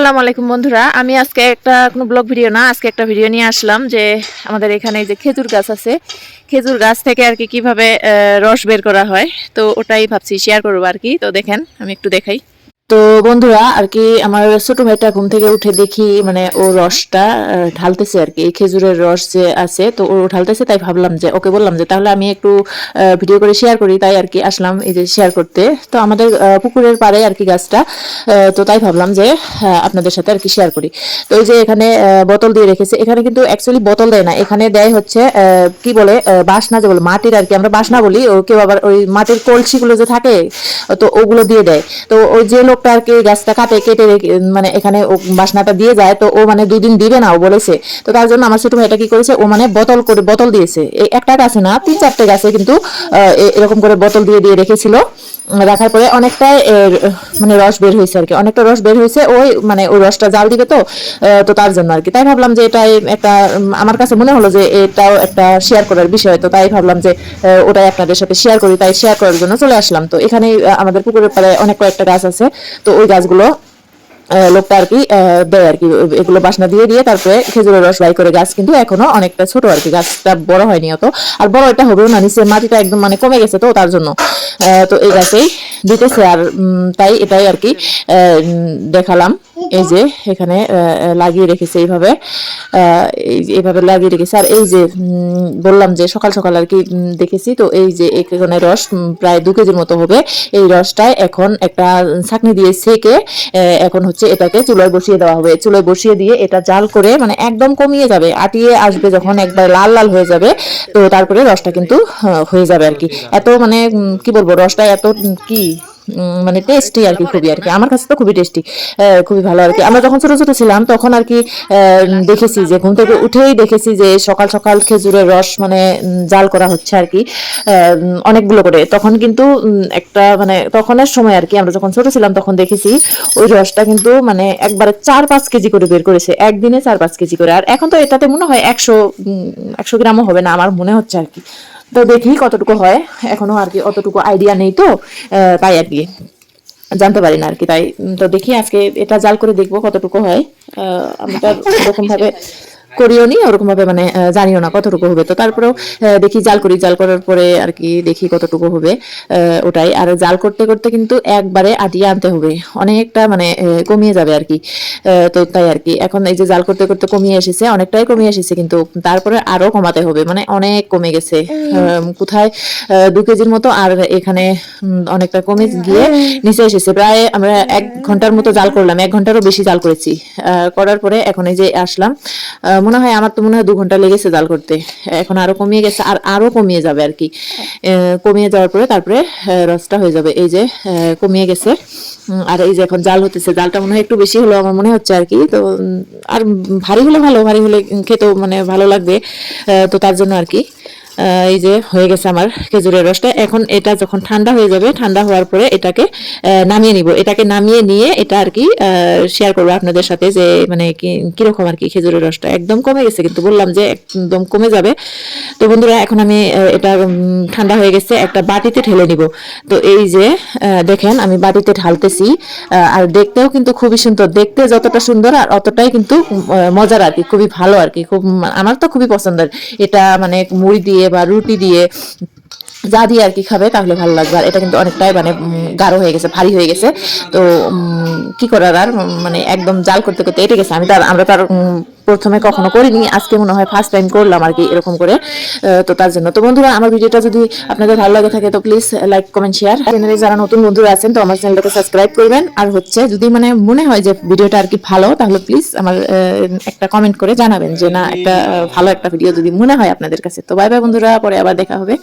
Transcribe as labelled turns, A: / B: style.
A: আসসালামু আলাইকুম বন্ধুরা। আমি আজকে একটা কোনো ব্লগ ভিডিও না, আজকে একটা ভিডিও নিয়ে আসলাম যে আমাদের এখানে যে খেজুর গাছ আছে, খেজুর গাছ থেকে আর কি কীভাবে রস বের করা হয়, তো ওটাই ভাবছি শেয়ার করব আর কি। তো দেখেন, আমি একটু দেখাই। তো বন্ধুরা, আর কি আমার ছোট ভাইটা ঘুম থেকে উঠে দেখি মানে ও রসটা ঢালতেছে আর কি। খেজুরের রস যে আছে, তো ও ঢালতেছে, তাই ভাবলাম যে, ওকে বললাম যে, তাহলে আমি একটু ভিডিও করে শেয়ার করি, তাই আর কি আসলাম এই যে শেয়ার করতে। তো আমাদের পুকুরের পাড়ে আর কি গাছটা তো তাই ভাবলাম যে আপনাদের সাথে আর কি শেয়ার করি। তো এই যে এখানে বোতল দিয়ে রেখেছে। এখানে কিন্তু অ্যাকচুয়ালি বোতল দেয় না। এখানে দেয় হচ্ছে কি বলে বাসনা যে বলে, মাটির আর কি। আমরা বাসনা বলি ও কেউ আবার ওই মাটির কলসিগুলো যে থাকে, তো ওগুলো দিয়ে দেয়। তো ওই যে লোকটা আর কি গাছটা কাটে, কেটে মানে এখানে বাসনাটা দিয়ে যায়, তো ও মানে দুই দিন দিবে না, ও বলেছে। তো তার জন্য আমার ছোট ভাইটা কি করেছে, ও মানে বোতল করে, বোতল দিয়েছে। এই একটা গাছে না, তিন চারটে গাছে কিন্তু এরকম করে বোতল দিয়ে দিয়ে রেখেছিল। রাখার পরে অনেকটাই মানে রস বের হয়েছে আর কি, অনেকটা রস বের হয়েছে, ওই মানে ওই রসটা জাল দিবে তো তো তার জন্য আর কি। তাই ভাবলাম যে এটাই একটা আমার কাছে মনে হলো যে এটাও একটা শেয়ার করার বিষয়, তো তাই ভাবলাম যে ওটাই আপনাদের সাথে শেয়ার করি, তাই শেয়ার করার জন্য চলে আসলাম। তো এখানে আমাদের পুকুরের পাড়ে অনেক কয়েকটা গাছ আছে। তো ওই গাছগুলো লোকটা আর কি দেয় আর কি, এগুলো বাসনা দিয়ে দিয়ে তারপরে খেজুরের রস বাই করে গাছ কিন্তু এখনও অনেকটা ছোট আর কি, গাছটা বড় হয়নি অত। আর বড় এটা হবেও না নিচে মাটিটা একদম মানে কমে গেছে তো তার জন্য। তো এই গাছেই দিতেছে আর তাই এটাই আর কি দেখালাম। এই যে, এখানে লাগিয়ে রেখেছে এইভাবে। এই এইভাবে লাগিয়ে রেখেছে। আর এই যে বললাম যে, সকাল সকাল আর কি দেখেছি। তো এই যে, এখানে রস প্রায় দু কেজির মতো হবে। এই রসটায় এখন একটা ছাকনি দিয়ে সেকে এখন হচ্ছে এটাকে চুলায় বসিয়ে দেওয়া হবে। চুলায় বসিয়ে দিয়ে এটা জাল করে মানে একদম কমিয়ে যাবে। আটিয়ে আসবে যখন, একবার লাল লাল হয়ে যাবে। তো তারপরে রসটা কিন্তু হয়ে যাবে আর কি। এত মানে কি বলব, রসটা এত কি মানে টেস্টি আর কি খুবই আর কি আমার কাছে তো খুবই টেস্টি খুবই ভালো আর কি আমরা যখন ছোট ছোট ছিলাম তখন আর কি আহ, দেখেছি যে ঘুম থেকে উঠেই দেখেছি যে সকাল সকাল খেজুরের রস মানে জাল করা হচ্ছে আর কি অনেকগুলো করে। তখন কিন্তু একটা মানে তখনের সময় আর কি আমরা যখন ছোট ছিলাম তখন দেখেছি ওই রসটা কিন্তু মানে একবারে চার পাঁচ কেজি করে বের করেছে একদিনে চার পাঁচ কেজি করে। আর এখন তো এটাতে মনে হয় একশো একশো গ্রামও হবে না আমার মনে হচ্ছে আর কি তো দেখি কতটুকু হয়। এখনও আর কি অতটুকু আইডিয়া নেই তো আহ, তাই আর কি জানতে পারি না আর কি তাই। তো দেখি আজকে এটা জাল করে দেখব কতটুকু হয়। আহ, আমি তো ওরকম ভাবে করিও নি ওরকম ভাবে মানে জানিও না কতটুকু হবে। তো তারপরেও দেখি জাল করি জাল করার পরে আর কি দেখি কতটুকু হবে ওটাই। আর জাল করতে করতে কিন্তু একবারে আটিয়ে আনতে হবে। অনেকটা মানে কমিয়ে যাবে আর কি। তো তাই আর কি। এখন এই যে জাল করতে করতে কমিয়ে এসেছে অনেকটাই কমিয়ে এসেছে কিন্তু তারপরে আরও কমাতে হবে। মানে অনেক কমে গেছে। কোথায় দু কেজির মতো আর এখানে অনেকটা কমে গিয়ে নিচে এসেছে। প্রায় আমরা এক ঘণ্টার মতো জাল করলাম এক ঘন্টারও বেশি জাল করেছি। আহ, করার পরে এখন এই যে আসলাম মনে হয় আমার তো মনে হয় দু ঘণ্টা লেগেছে জাল করতে। এখন আরও কমিয়ে গেছে, আর আরও কমিয়ে যাবে আর কি। কমিয়ে যাওয়ার পরে তারপরে রসটা হয়ে যাবে। এই যে কমিয়ে গেছে। আর এই যে এখন জাল হতেছে, জালটা মনে হয় একটু বেশি হলো আমার মনে হচ্ছে আর কি। তো আর ভারী হলে ভালো, ভারী হলে খেতেও মানে ভালো লাগবে তো তার জন্য আর কি। এই যে হয়ে গেছে আমার খেজুরের রসটা। এখন এটা যখন ঠান্ডা হয়ে যাবে, ঠান্ডা হওয়ার পরে এটাকে নামিয়ে নিব। এটাকে নামিয়ে নিয়ে এটা আর কি শেয়ার করব আপনাদের সাথে যে মানে কীরকম আর কি খেজুরের রসটা। একদম কমে গেছে, কিন্তু বললাম যে একদম কমে যাবে। তো বন্ধুরা, এখন আমি এটা ঠান্ডা হয়ে গেছে, একটা বাটিতে ঢেলে নিব। তো এই যে দেখেন আমি বাটিতে ঢালতেছি আর দেখতেও কিন্তু খুবই সুন্দর। দেখতে যতটা সুন্দর আর অতটাই কিন্তু মজার আর কি, খুবই ভালো আর কি। খুব, আমার তো খুবই পছন্দের। এটা মানে মুড়ি দিয়ে বা রুটি দিয়ে যা দিয়ে আর কি খাবে, তাহলে ভালো লাগবে। আর এটা কিন্তু অনেকটাই মানে গাঢ় হয়ে গেছে, ভারী হয়ে গেছে। তো কি করার আর মানে একদম জাল করতে করতে এটে গেছে। আমি তার আমরা তার প্রথমে কখনো করিনি, আজকে মনে হয় ফার্স্ট টাইম করলাম আর কি এরকম করে। তো তার জন্য। তো বন্ধুরা, আমার ভিডিওটা যদি আপনাদের ভালো লাগে থাকে, তো প্লিজ লাইক কমেন্ট শেয়ার চ্যানেলে যারা নতুন বন্ধুরা আছেন, তো আমার চ্যানেলটাকে সাবস্ক্রাইব করবেন। আর হচ্ছে, যদি মানে মনে হয় যে ভিডিওটা আর কি ভালো, তাহলে প্লিজ আমার একটা কমেন্ট করে জানাবেন যে, না, একটা ভালো একটা ভিডিও যদি মনে হয় আপনাদের কাছে। তো বাই বাই বন্ধুরা, পরে আবার দেখা হবে।